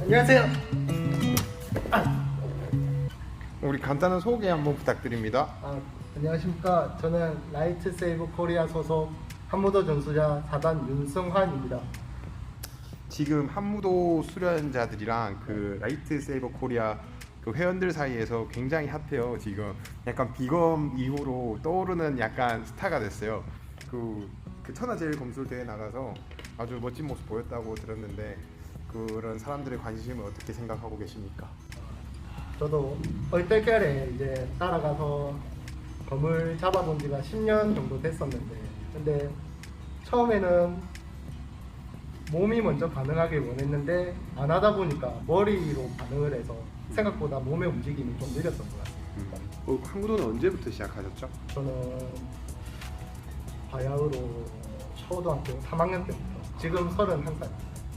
안녕하세요. 우리 간단한 소개 한번 부탁드립니다. 아, 안녕하십니까. 저는 라이트 세이브 코리아 소속 한무도 전수자 4단 윤승환입니다. 지금 한무도 수련자들이랑 그 라이트 세이버 코리아 그 회원들 사이에서 굉장히 핫해요. 지금 약간 비검 이후로 떠오르는 약간 스타가 됐어요. 그, 그 천하제일 검술 대회 나가서 아주 멋진 모습 보였다고 들었는데 그런 사람들의 관심을 어떻게 생각하고 계십니까? 저도 얼떨결에 이제 따라가서 검을 잡아본 지가 10년 정도 됐었는데 근데 처음에는 몸이 먼저 반응하길 원했는데 안 하다 보니까 머리로 반응을 해서 생각보다 몸의 움직임이 좀 느렸던 것 같습니다. 어, 한무도는 언제부터 시작하셨죠? 저는 바야흐로 초등학교 3학년 때부터. 지금 31살.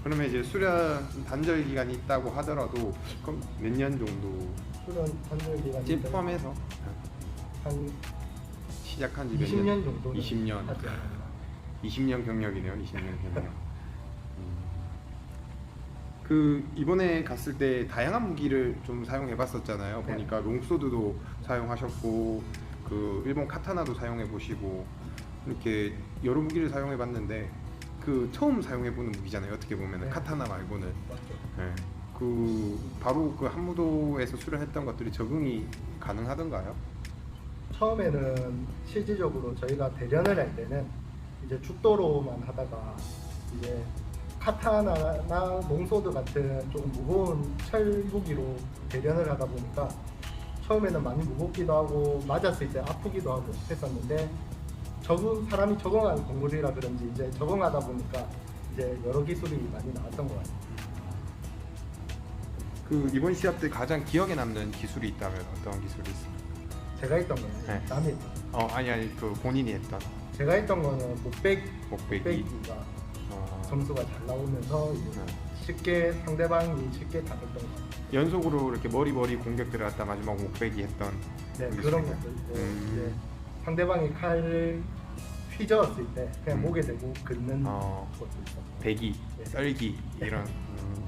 그러면 이제 수련 단절 기간이 있다고 하더라도 그럼 몇 년 정도? 수련 단절 기간이 집 포함해서? 한 시작한 지 몇 20년? 정도. 20년. 하지 않았나. 20년 경력이네요 20년 경력. 음. 그 이번에 갔을 때 다양한 무기를 좀 사용해 봤었잖아요. 네. 보니까 롱소드도 사용하셨고 그 일본 카타나도 사용해 보시고 이렇게 여러 무기를 사용해 봤는데 그 처음 사용해 보는 무기잖아요 어떻게 보면 네. 카타나 말고는. 네. 그 바로 그 한무도에서 수련했던 것들이 적응이 가능하던가요? 처음에는 실질적으로 저희가 대련을 할 때는 이제 죽도로만 하다가 이제 카타나나 롱소드 같은 조금 무거운 철 무기로 대련을 하다 보니까 처음에는 많이 무겁기도 하고 맞았을 때 아프기도 하고 했었는데 적응 사람이 적응하는 동물이라 그런지 이제 적응하다 보니까 이제 여러 기술이 많이 나왔던 것 같아요. 그 이번 시합 때 가장 기억에 남는 기술이 있다면 어떤 기술이 있습니까? 제가 했던 거는 네. 남이 했던 거. 어 아니 아니 그 본인이 했던 제가 했던 거는 목백 목배기 목배기가 어, 점수가 잘 나오면서 이제 네. 쉽게 상대방이 쉽게 당했던 것 같아요. 연속으로 이렇게 머리 머리 공격 들어갔다 마지막 목배기 했던 네. 그런 것도 있고 음. 이제 상대방이 칼을 휘저었을 때 그냥 음. 목에 대고 긋는 어. 것도 있었고 배기, 네. 썰기 이런. 음.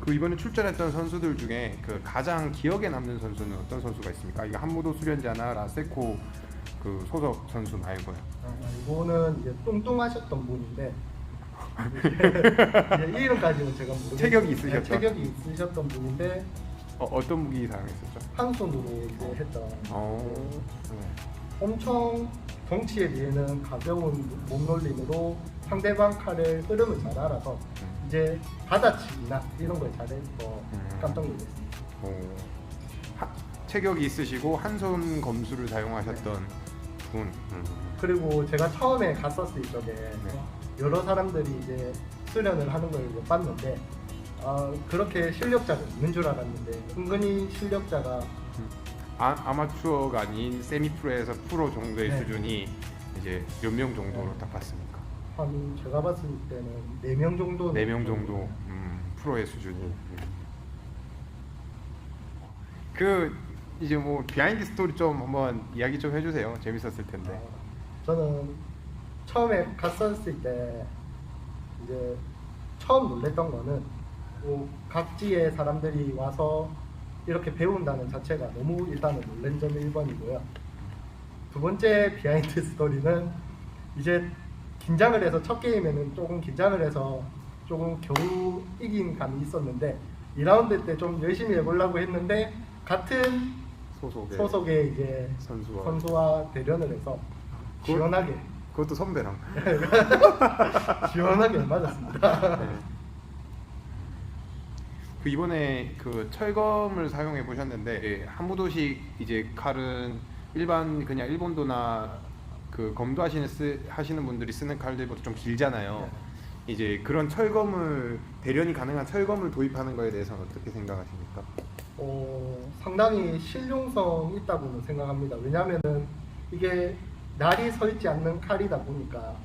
그 이번에 출전했던 선수들 중에 그 가장 기억에 남는 선수는 어떤 선수가 있습니까? 이거 한무도 수련자나 라세코 그 소속 선수 말고요. 아, 이거는 이제 뚱뚱하셨던 분인데 이제 이름까지는 제가 모르겠어요. 체격이 있으셨던? 네, 체격이 있으셨던 분인데 어, 어떤 무기 사용했었죠? 한 손으로 이제 했던 어. 네. 엄청 덩치에 비해는 가벼운 몸놀림으로 상대방 칼을 흐름을 잘 알아서 음. 이제 받아치기나 이런 걸 잘해서 음. 깜짝 놀랐습니다. 어, 하- 체격이 있으시고 한 손 검수를 사용하셨던 분. 음. 그리고 제가 처음에 갔었을 적에 네. 여러 사람들이 이제 수련을 하는 걸 봤는데 아, 그렇게 실력자가 있는 줄 알았는데 은근히 실력자가 아, 아마추어가 아닌 세미 프로에서 프로 정도의 네. 수준이 이제 몇 명 정도로 네. 딱 봤습니까? 한 제가 봤을 때는 4명 정도 네 명 정도 음, 프로의 수준이. 음. 그 이제 뭐 비하인드 스토리 좀 한번 이야기 좀 해주세요. 재밌었을 텐데. 어, 저는 처음에 갔었을 때 이제 처음 놀랬던 거는 뭐 각지의 사람들이 와서 이렇게 배운다는 자체가 너무 일단은 놀란 점이 1번이고요. 두 번째 비하인드 스토리는 이제 긴장을 해서 첫 게임에는 조금 긴장을 해서 조금 겨우 이긴 감이 있었는데 2라운드 때 좀 열심히 해보려고 했는데 같은 소속의 소속의 이제 선수와 선수와 대련을 해서 그걸- 시원하게 그것도 선배랑. 시원하게 맞았습니다. 네. 그 이번에 그 철검을 사용해 보셨는데 예, 한무도식 이제 칼은 일반 그냥 일본도나 그 검도 하시는 쓰, 하시는 분들이 쓰는 칼들보다 좀 길잖아요. 이제 그런 철검을 대련이 가능한 철검을 도입하는 거에 대해서는 어떻게 생각하십니까? 어, 상당히 실용성 있다고는 생각합니다. 왜냐하면은 이게 날이 서 있지 않는 칼이다 보니까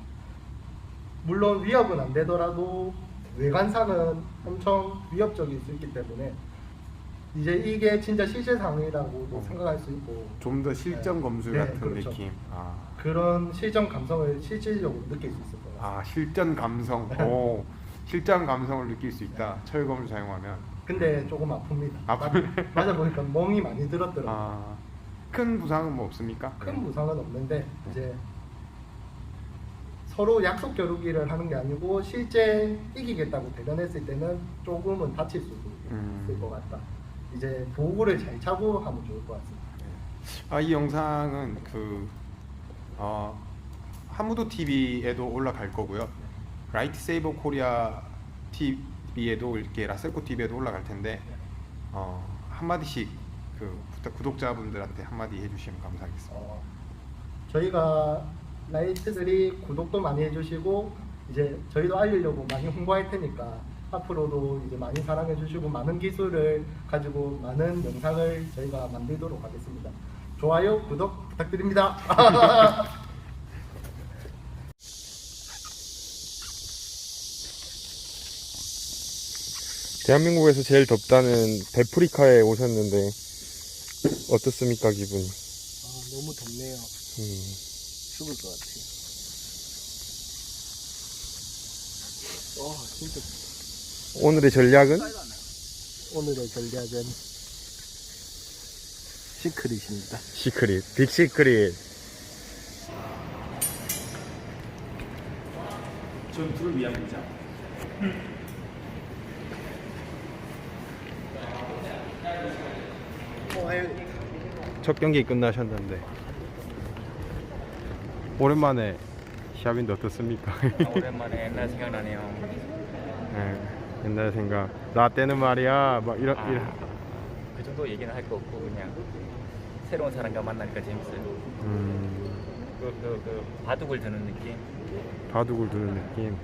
물론 위협은 안 되더라도 외관상은 엄청 위협적일 수 있기 때문에 이제 이게 진짜 실제상이라고도 어. 생각할 수 있고 좀 더 실전 네. 검술 네, 같은 그렇죠. 느낌. 아, 그런 실전 감성을 실질적으로 느낄 수 있을 것 같아요. 아 실전 감성. 오, 실전 감성을 느낄 수 있다. 철검을 사용하면. 근데 조금 아픕니다. 아프네. 맞아 보니까 멍이 많이 들었더라고요. 아, 큰 부상은 뭐 없습니까? 큰 부상은 없는데 이제 서로 약속 겨루기를 하는 게 아니고 실제 이기겠다고 대변했을 때는 조금은 다칠 수도 음. 있을 것 같다. 이제 도구를 잘 차고 하면 좋을 것 같습니다. 아, 이 영상은 그 어, 하무도 TV에도 올라갈 거고요. 라이트 세이버 코리아 TV에도 이렇게 라셀코 TV에도 올라갈 텐데 어, 한 마디씩 그 구독자분들한테 한 마디 해주시면 감사하겠습니다. 어, 저희가 라이트들이 구독도 많이 해주시고 이제 저희도 알리려고 많이 홍보할 테니까 앞으로도 이제 많이 사랑해 주시고 많은 기술을 가지고 많은 영상을 저희가 만들도록 하겠습니다. 좋아요, 구독 부탁드립니다. 대한민국에서 제일 덥다는 베프리카에 오셨는데 어떻습니까 기분이? 아, 너무 덥네요. 음, 죽을 것 같아요. 와, 진짜 오늘의 전략은 오늘의 전략은 시크릿입니다. 시크릿, 빅 시크릿. 전투를 위한 문장. 첫 경기 끝나셨는데 오랜만에 시합인데 어떻습니까? 아, 오랜만에 옛날 생각나네요. 네, 옛날 생각. 나 때는 말이야, 막 이런 아, 이런. 그 정도 얘기는 할 거 없고 그냥 새로운 사람과 만나니까 재밌어요. 음, 그, 그, 그 바둑을 드는 느낌. 바둑을 두는 느낌.